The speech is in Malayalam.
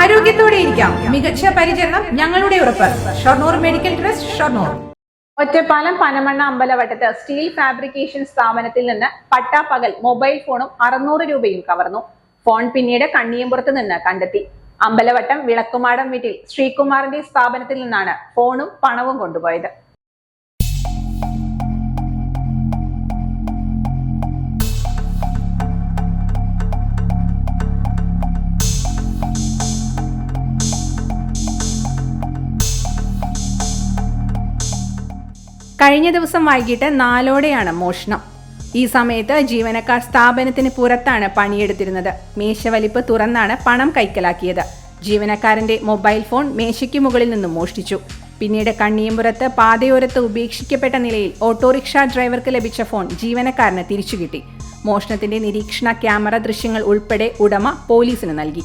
ആരോഗ്യത്തോടെ ഇരിക്കാം. മികച്ച പരിചരണം ഞങ്ങളുടെ ഉറപ്പ്. Shoranur medical trust Shoranur. Ottapalam Panamanna അമ്പലവട്ടത്ത് സ്റ്റീൽ ഫാബ്രിക്കേഷൻ സ്ഥാപനത്തിൽ നിന്ന് പട്ടാപ്പകൽ മൊബൈൽ ഫോണും അറുന്നൂറ് രൂപയും കവർന്നു. ഫോൺ പിന്നീട് കണ്ണിയമ്പുറത്ത് നിന്ന് കണ്ടെത്തി. അമ്പലവട്ടം വിളക്കുമാടം വീട്ടിൽ ശ്രീകുമാറിന്റെ സ്ഥാപനത്തിൽ നിന്നാണ് ഫോണും പണവും കൊണ്ടുപോയത്. കഴിഞ്ഞ ദിവസം വൈകിട്ട് നാലോടെയാണ് മോഷണം. ഈ സമയത്ത് ജീവനക്കാർ സ്ഥാപനത്തിന് പുറത്താണ് പണിയെടുത്തിരുന്നത്. മേശവലിപ്പ് തുറന്നാണ് പണം കൈക്കലാക്കിയത്. ജീവനക്കാരന്റെ മൊബൈൽ ഫോൺ മേശയ്ക്ക് മുകളിൽ നിന്നും മോഷ്ടിച്ചു. പിന്നീട് കണ്ണിയമ്പുറത്ത് പാതയോരത്ത് ഉപേക്ഷിക്കപ്പെട്ട നിലയിൽ ഓട്ടോറിക്ഷ ഡ്രൈവർക്ക് ലഭിച്ച ഫോൺ ജീവനക്കാരന് തിരിച്ചു കിട്ടി മോഷണത്തിന്റെ നിരീക്ഷണ ക്യാമറ ദൃശ്യങ്ങൾ ഉൾപ്പെടെ ഉടമ പോലീസിന് നൽകി.